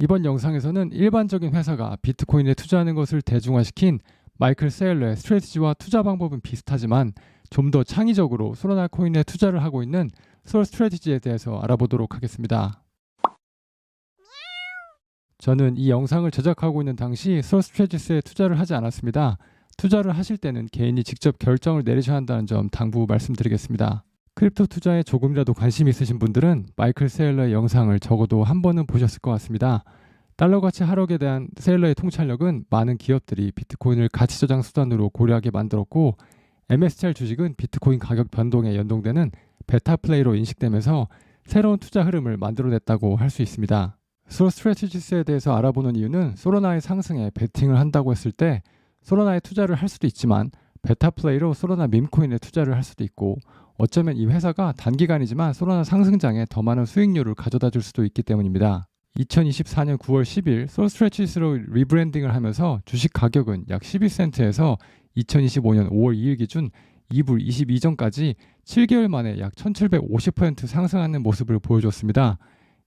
이번 영상에서는 일반적인 회사가 비트코인에 투자하는 것을 대중화시킨 마이클 세일러의 스트레티지와 투자 방법은 비슷하지만 좀 더 창의적으로 소라나 코인에 투자를 하고 있는 솔 스트레티지에 대해서 알아보도록 하겠습니다. 저는 이 영상을 제작하고 있는 당시 솔 스트레티스에 투자를 하지 않았습니다. 투자를 하실 때는 개인이 직접 결정을 내리셔야 한다는 점 당부 말씀드리겠습니다. 크립토 투자에 조금이라도 관심 있으신 분들은 마이클 세일러의 영상을 적어도 한 번은 보셨을 것 같습니다. 달러 가치 하락에 대한 세일러의 통찰력은 많은 기업들이 비트코인을 가치 저장 수단으로 고려하게 만들었고 MSCR 주식은 비트코인 가격 변동에 연동되는 베타 플레이로 인식되면서 새로운 투자 흐름을 만들어냈다고 할 수 있습니다. 솔 스트레티지스에 대해서 알아보는 이유는 소로나의 상승에 베팅을 한다고 했을 때 소로나에 투자를 할 수도 있지만 베타 플레이로 소로나 밈코인에 투자를 할 수도 있고 어쩌면 이 회사가 단기간이지만 소로나 상승장에 더 많은 수익률을 가져다 줄 수도 있기 때문입니다. 2024년 9월 10일 솔스트레치스로 리브랜딩을 하면서 주식 가격은 약 12센트에서 2025년 5월 2일 기준 2불 22전까지 7개월 만에 약 1750% 상승하는 모습을 보여줬습니다.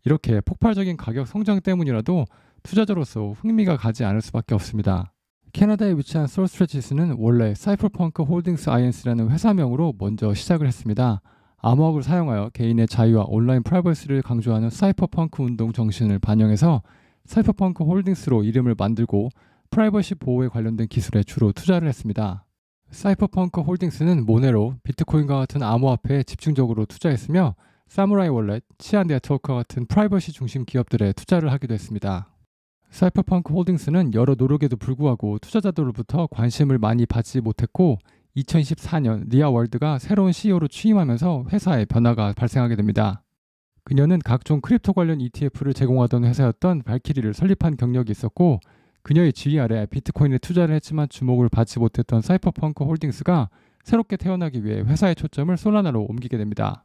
이렇게 폭발적인 가격 성장 때문이라도 투자자로서 흥미가 가지 않을 수밖에 없습니다. 캐나다에 위치한 솔 스트레치스는 원래 사이퍼펑크 홀딩스 아이언스라는 회사명으로 먼저 시작을 했습니다. 암호학을 사용하여 개인의 자유와 온라인 프라이버시를 강조하는 사이퍼펑크 운동 정신을 반영해서 사이퍼펑크 홀딩스로 이름을 만들고 프라이버시 보호에 관련된 기술에 주로 투자를 했습니다. 사이퍼펑크 홀딩스는 모네로, 비트코인과 같은 암호화폐에 집중적으로 투자했으며 사무라이 월렛, 치안 네트워크와 같은 프라이버시 중심 기업들에 투자를 하기도 했습니다. 사이퍼펑크 홀딩스는 여러 노력에도 불구하고 투자자들로부터 관심을 많이 받지 못했고 2014년 리아 월드가 새로운 CEO로 취임하면서 회사에 변화가 발생하게 됩니다. 그녀는 각종 크립토 관련 ETF를 제공하던 회사였던 발키리를 설립한 경력이 있었고 그녀의 지휘 아래 비트코인에 투자를 했지만 주목을 받지 못했던 사이퍼펑크 홀딩스가 새롭게 태어나기 위해 회사의 초점을 솔라나로 옮기게 됩니다.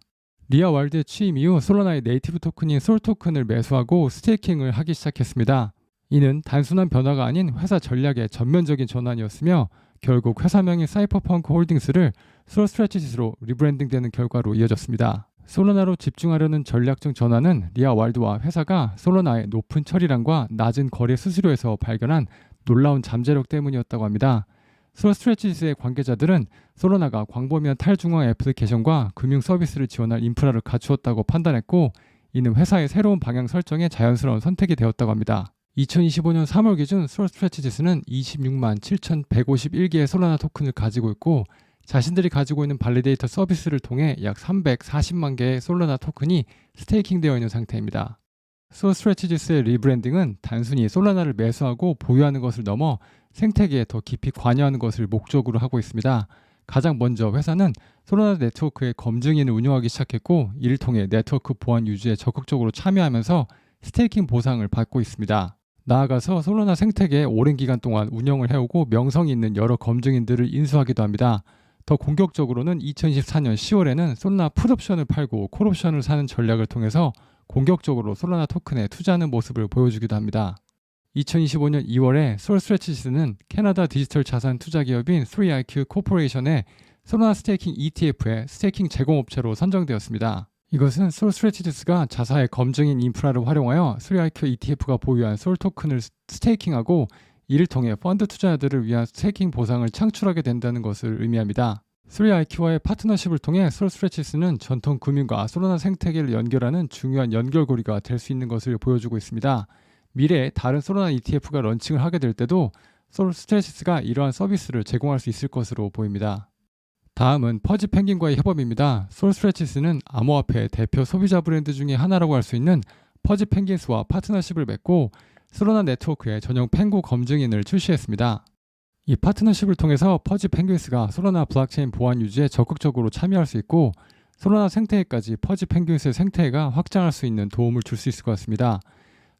리아 월드의 취임 이후 솔라나의 네이티브 토큰인 솔 토큰을 매수하고 스테이킹을 하기 시작했습니다. 이는 단순한 변화가 아닌 회사 전략의 전면적인 전환이었으며 결국 회사명인 사이퍼펑크 홀딩스를 솔 스트레치스로 리브랜딩되는 결과로 이어졌습니다. 솔로나로 집중하려는 전략적 전환은 리아 왈드와 회사가 솔로나의 높은 처리량과 낮은 거래 수수료에서 발견한 놀라운 잠재력 때문이었다고 합니다. 솔 스트레치스의 관계자들은 솔로나가 광범위한 탈중앙 애플리케이션과 금융 서비스를 지원할 인프라를 갖추었다고 판단했고 이는 회사의 새로운 방향 설정에 자연스러운 선택이 되었다고 합니다. 2025년 3월 기준 솔 스트레치지스는 26만 7,151개의 솔라나 토큰을 가지고 있고 자신들이 가지고 있는 발리데이터 서비스를 통해 약 340만 개의 솔라나 토큰이 스테이킹 되어 있는 상태입니다. 솔 스트레치지스의 리브랜딩은 단순히 솔라나를 매수하고 보유하는 것을 넘어 생태계에 더 깊이 관여하는 것을 목적으로 하고 있습니다. 가장 먼저 회사는 솔라나 네트워크의 검증인을 운영하기 시작했고 이를 통해 네트워크 보안 유지에 적극적으로 참여하면서 스테이킹 보상을 받고 있습니다. 나아가서 솔라나 생태계에 오랜 기간 동안 운영을 해오고 명성이 있는 여러 검증인들을 인수하기도 합니다. 더 공격적으로는 2024년 10월에는 솔라나 풋옵션을 팔고 콜옵션을 사는 전략을 통해서 공격적으로 솔라나 토큰에 투자하는 모습을 보여주기도 합니다. 2025년 2월에 솔스트레치스는 캐나다 디지털 자산 투자 기업인 3IQ 코퍼레이션의 솔라나 스테이킹 ETF의 스테이킹 제공업체로 선정되었습니다. 이것은 솔 스트레치스가 자사의 검증인 인프라를 활용하여 3IQ ETF가 보유한 솔 토큰을 스테이킹하고 이를 통해 펀드 투자자들을 위한 스테이킹 보상을 창출하게 된다는 것을 의미합니다. 3IQ와의 파트너십을 통해 솔 스트레치스는 전통 금융과 솔로나 생태계를 연결하는 중요한 연결고리가 될 수 있는 것을 보여주고 있습니다. 미래에 다른 솔로나 ETF가 런칭을 하게 될 때도 솔 스트레치스가 이러한 서비스를 제공할 수 있을 것으로 보입니다. 다음은 퍼지 펭귄과의 협업입니다. 솔스트레치스는 암호화폐 대표 소비자 브랜드 중에 하나라고 할 수 있는 퍼지 펭귄스와 파트너십을 맺고 솔로나 네트워크의 전용 펭구 검증인을 출시했습니다. 이 파트너십을 통해서 퍼지 펭귄스가 솔로나 블록체인 보안 유지에 적극적으로 참여할 수 있고 솔로나 생태계까지 퍼지 펭귄스의 생태계가 확장할 수 있는 도움을 줄 수 있을 것 같습니다.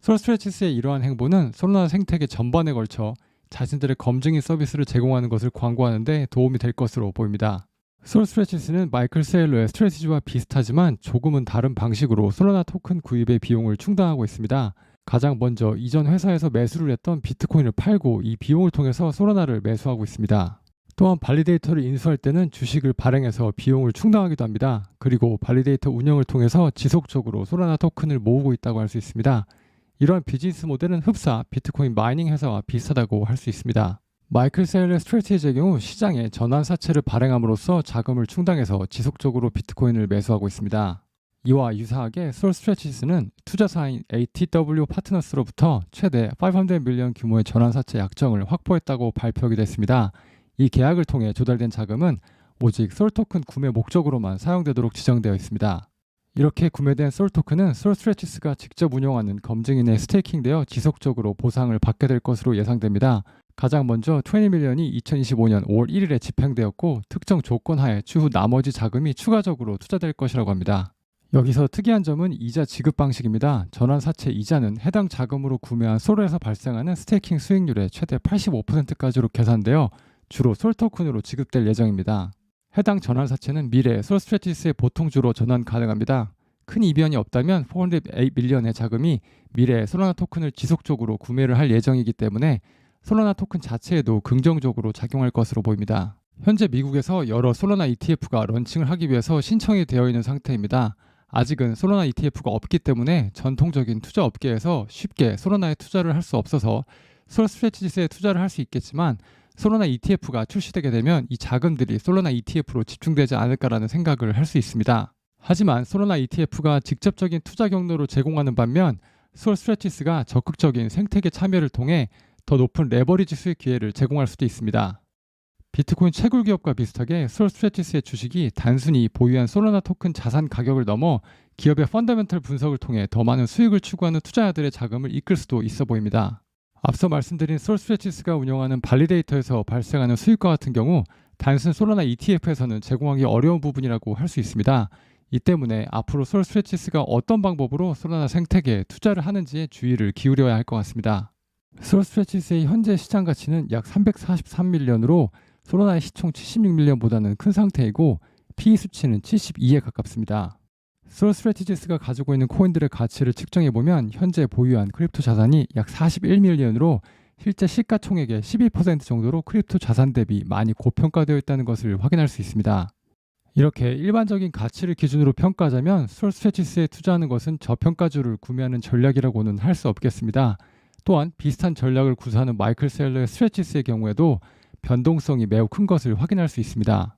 솔스트레치스의 이러한 행보는 솔로나 생태계 전반에 걸쳐 자신들의 검증인 서비스를 제공하는 것을 광고하는 데 도움이 될 것으로 보입니다. 솔스트레치스는 마이클 세일러의 스트레티지와 비슷하지만 조금은 다른 방식으로 솔라나 토큰 구입의 비용을 충당하고 있습니다. 가장 먼저 이전 회사에서 매수를 했던 비트코인을 팔고 이 비용을 통해서 솔라나를 매수하고 있습니다. 또한 발리데이터를 인수할 때는 주식을 발행해서 비용을 충당하기도 합니다. 그리고 발리데이터 운영을 통해서 지속적으로 솔라나 토큰을 모으고 있다고 할 수 있습니다. 이러한 비즈니스 모델은 흡사 비트코인 마이닝 회사와 비슷하다고 할 수 있습니다. 마이클 셀러 스트레티지의 경우 시장에 전환 사채를 발행함으로써 자금을 충당해서 지속적으로 비트코인을 매수하고 있습니다. 이와 유사하게 솔 스트레치스는 투자사인 ATW 파트너스로부터 최대 500 밀리언 규모의 전환 사채 약정을 확보했다고 발표하기도 했습니다. 이 계약을 통해 조달된 자금은 오직 솔 토큰 구매 목적으로만 사용되도록 지정되어 있습니다. 이렇게 구매된 솔 토큰은 솔 스트레치스가 직접 운영하는 검증인에 스테이킹되어 지속적으로 보상을 받게 될 것으로 예상됩니다. 가장 먼저 20밀리언이 2025년 5월 1일에 집행되었고 특정 조건 하에 추후 나머지 자금이 추가적으로 투자될 것이라고 합니다. 여기서 특이한 점은 이자 지급 방식입니다. 전환 사채 이자는 해당 자금으로 구매한 솔에서 발생하는 스테이킹 수익률의 최대 85%까지로 계산되어 주로 솔 토큰으로 지급될 예정입니다. 해당 전환 사채는 미래 솔 스트레티스의 보통주로 전환 가능합니다. 큰 이변이 없다면 408 밀리언의 자금이 미래 솔라나 토큰을 지속적으로 구매를 할 예정이기 때문에 솔라나 토큰 자체에도 긍정적으로 작용할 것으로 보입니다. 현재 미국에서 여러 솔라나 ETF가 런칭을 하기 위해서 신청이 되어 있는 상태입니다. 아직은 솔라나 ETF가 없기 때문에 전통적인 투자 업계에서 쉽게 솔라나에 투자를 할 수 없어서 솔 스트레티스에 투자를 할 수 있겠지만 솔라나 ETF가 출시되게 되면 이 자금들이 솔라나 ETF로 집중되지 않을까라는 생각을 할 수 있습니다. 하지만 솔라나 ETF가 직접적인 투자 경로를 제공하는 반면 솔 스트레티스가 적극적인 생태계 참여를 통해 더 높은 레버리지 수익 기회를 제공할 수도 있습니다. 비트코인 채굴 기업과 비슷하게 솔 스트레티스의 주식이 단순히 보유한 솔라나 토큰 자산 가격을 넘어 기업의 펀더멘털 분석을 통해 더 많은 수익을 추구하는 투자자들의 자금을 이끌 수도 있어 보입니다. 앞서 말씀드린 솔 스트레티스가 운영하는 발리데이터에서 발생하는 수익과 같은 경우 단순 솔라나 ETF에서는 제공하기 어려운 부분이라고 할 수 있습니다. 이 때문에 앞으로 솔 스트레티스가 어떤 방법으로 솔라나 생태계에 투자를 하는지에 주의를 기울여야 할 것 같습니다. 솔 스트레티스의 현재 시장 가치는 약 343밀리언으로 솔라나의 시총 76밀리언보다는 큰 상태이고 PE 수치는 72에 가깝습니다. 솔 스트레티지스가 가지고 있는 코인들의 가치를 측정해 보면 현재 보유한 크립토 자산이 약 41밀리언으로 실제 시가총액의 12% 정도로 크립토 자산 대비 많이 고평가되어 있다는 것을 확인할 수 있습니다. 이렇게 일반적인 가치를 기준으로 평가하자면 솔 스트레티스에 투자하는 것은 저평가주를 구매하는 전략이라고는 할 수 없겠습니다. 또한 비슷한 전략을 구사하는 마이클 셀러의 스트레치스의 경우에도 변동성이 매우 큰 것을 확인할 수 있습니다.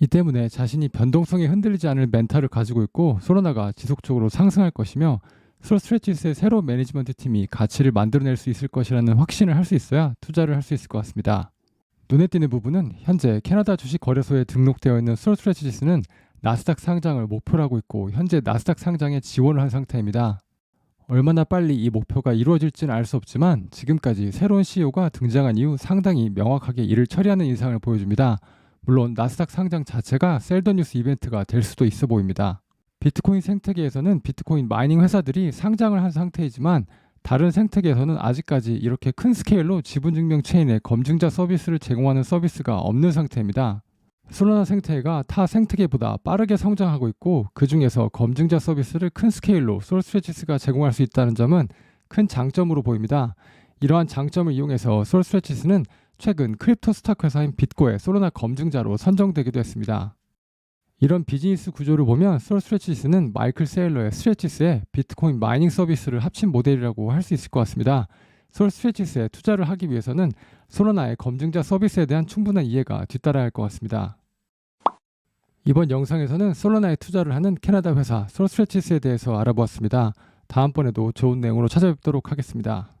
이 때문에 자신이 변동성에 흔들리지 않을 멘탈을 가지고 있고 소로나가 지속적으로 상승할 것이며 솔 스트레치스의 새로운 매니지먼트 팀이 가치를 만들어낼 수 있을 것이라는 확신을 할 수 있어야 투자를 할 수 있을 것 같습니다. 눈에 띄는 부분은 현재 캐나다 주식 거래소에 등록되어 있는 솔 스트레치스는 나스닥 상장을 목표로 하고 있고 현재 나스닥 상장에 지원을 한 상태입니다. 얼마나 빨리 이 목표가 이루어질지는 알 수 없지만 지금까지 새로운 CEO가 등장한 이후 상당히 명확하게 이를 처리하는 인상을 보여줍니다. 물론 나스닥 상장 자체가 셀더 뉴스 이벤트가 될 수도 있어 보입니다. 비트코인 생태계에서는 비트코인 마이닝 회사들이 상장을 한 상태이지만 다른 생태계에서는 아직까지 이렇게 큰 스케일로 지분증명 체인의 검증자 서비스를 제공하는 서비스가 없는 상태입니다. 솔라나 생태계가 타 생태계보다 빠르게 성장하고 있고 그 중에서 검증자 서비스를 큰 스케일로 솔스트레치스가 제공할 수 있다는 점은 큰 장점으로 보입니다. 이러한 장점을 이용해서 솔스트레치스는 최근 크립토 스탁 회사인 bit고의 솔라나 검증자로 선정되기도 했습니다. 이런 비즈니스 구조를 보면 솔 스트레치스는 마이클 세일러의 스트레치스에 비트코인 마이닝 서비스를 합친 모델이라고 할 수 있을 것 같습니다. 솔 스트레치스에 투자를 하기 위해서는 솔라나의 검증자 서비스에 대한 충분한 이해가 뒤따라야 할 것 같습니다. 이번 영상에서는 솔라나에 투자를 하는 캐나다 회사 솔스트레치스에 대해서 알아보았습니다. 다음번에도 좋은 내용으로 찾아뵙도록 하겠습니다.